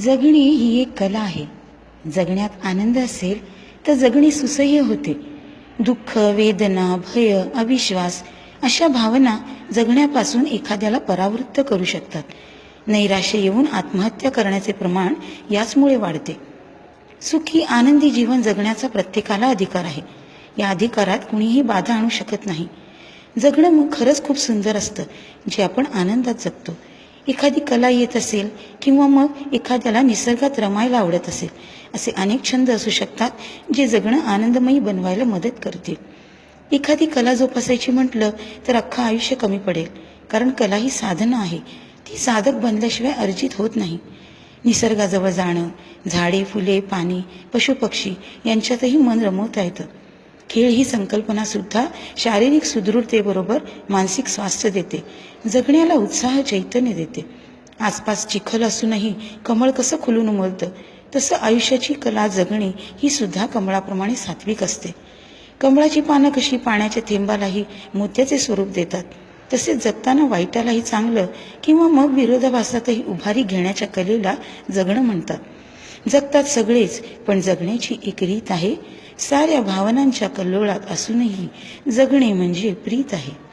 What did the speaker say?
जगणे ही एक कला आहे. जगण्यात आनंद असेल तर जगणे सुसह्य होते. दुःख वेदना भय अविश्वास अशा भावना जगण्यापासून एखाद्याला परावृत्त करू शकतात. नैराश्य येऊन आत्महत्या करण्याचे प्रमाण याचमुळे वाढते. सुखी आनंदी जीवन जगण्याचा प्रत्येकाला अधिकार आहे. या अधिकारात कुणीही बाधा आणू शकत नाही. जगणं खरंच खूप सुंदर असतं जे आपण आनंदात जगतो. एखादी कला येत असेल किंवा मग एखाद्याला निसर्गात रमायला आवडत असेल असे अनेक छंद असू शकतात जे जगणं आनंदमयी बनवायला मदत करतील. एखादी कला जोपासायची म्हटलं तर अख्खं आयुष्य कमी पडेल कारण कला ही साधना आहे. ती साधक बनल्याशिवाय अर्जित होत नाही. निसर्गाजवळ जाणं झाडे फुले पाणी पशुपक्षी यांच्यातही मन रमवता येतं. खेळ ही संकल्पनासुद्धा शारीरिक सुदृढतेबरोबर मानसिक स्वास्थ्य देते. जगण्याला उत्साह चैतन्य देते. आसपास चिखल असूनही कमळ कसं खुलून उमलतं तसं आयुष्याची कला जगणे ही सुद्धा कमळाप्रमाणे सात्विक असते. कमळाची पानं कशी पाण्याच्या थेंबालाही मोत्याचे स्वरूप देतात. तसेच जगताना वाईटालाही चांगलं किंवा मग विरोधाभासातही उभारी घेण्याच्या कलेला जगणं म्हणतात. जगतात सगळेच पण जगण्याची एक रीत आहे साऱ्या भावनांच्या कल्लोळात असूनही जगणे म्हणजे प्रीत आहे.